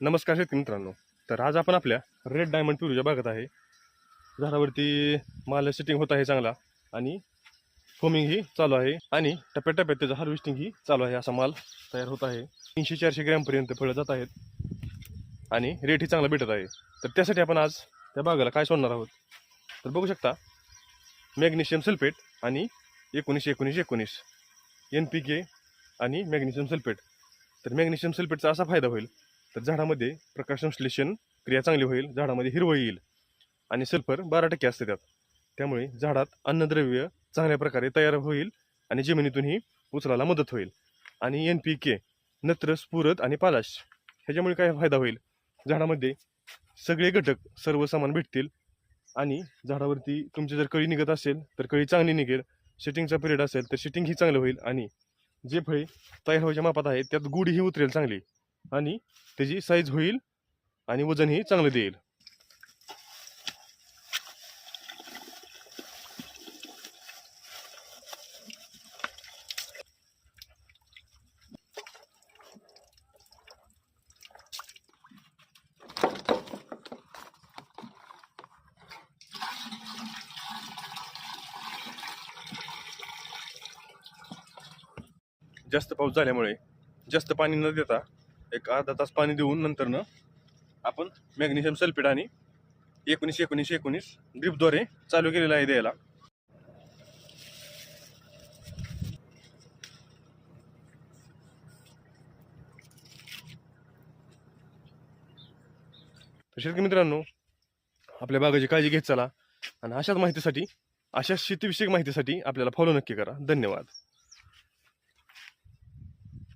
नमस्कार शेतकरी मित्रांनो. तर आज आपण आपल्या रेड डायमंड पिरूच्या भागात आहे. झाडावरती माल सेटिंग होत आहे चांगला आणि फोमिंग ही चालू आहे आणि टप्प्याटप्प्यात त्याचं हार्वेस्टिंग ही चालू आहे असा माल तयार होत आहे. तीनशे चारशे ग्रॅमपर्यंत फळं जात आहेत आणि रेटही चांगला भेटत आहे. तर त्यासाठी आपण आज त्या बागेला काय सोडणार आहोत? तर बघू शकता मॅग्नेशियम सल्फेट आणि एकोणीस एकोणीस एकोणीस एन पी के आणि मॅग्नेशियम सल्फेट तर मॅग्नेशियम सल्फेटचा असा फायदा होईल तर झाडामध्ये प्रकाश संश्लेषण क्रिया चांगली होईल झाडामध्ये हिरवळ येईल आणि सल्फर बारा टक्के असते त्यात. त्यामुळे झाडात अन्नद्रव्य चांगल्या प्रकारे तयार होईल आणि जमिनीतूनही उचलायला मदत होईल. आणि एन पी के नत्र स्फुरत आणि पालाश ह्याच्यामुळे काय फायदा होईल? झाडामध्ये सगळे घटक सर्व सामान भेटतील आणि झाडावरती तुमची जर कळी निघत असेल तर कळी चांगली निघेल. शेटिंगचा पिरियड असेल तर सेटिंग ही चांगलं होईल आणि जे फळे तयार व्हायच्या मापात आहेत त्यात गुढीही उतरेल चांगली. आणि त्याची साईज होईल आणि वजनही चांगलं देईल. जास्त पाऊस झाल्यामुळे जास्त पाणी न देता एक अर्धा तास पाणी देऊन नंतरनं आपण मॅग्नेशियम सल्फेट आणि एकोणीस एकोणीस एकोणीस ड्रिपद्वारे चालू केलेला आहे द्यायला. शेतकरी मित्रांनो आपल्या बागेची काळजी घेत चला आणि अशाच माहितीसाठी अशाच शेतीविषयक माहितीसाठी आपल्याला फॉलो नक्की करा. धन्यवाद.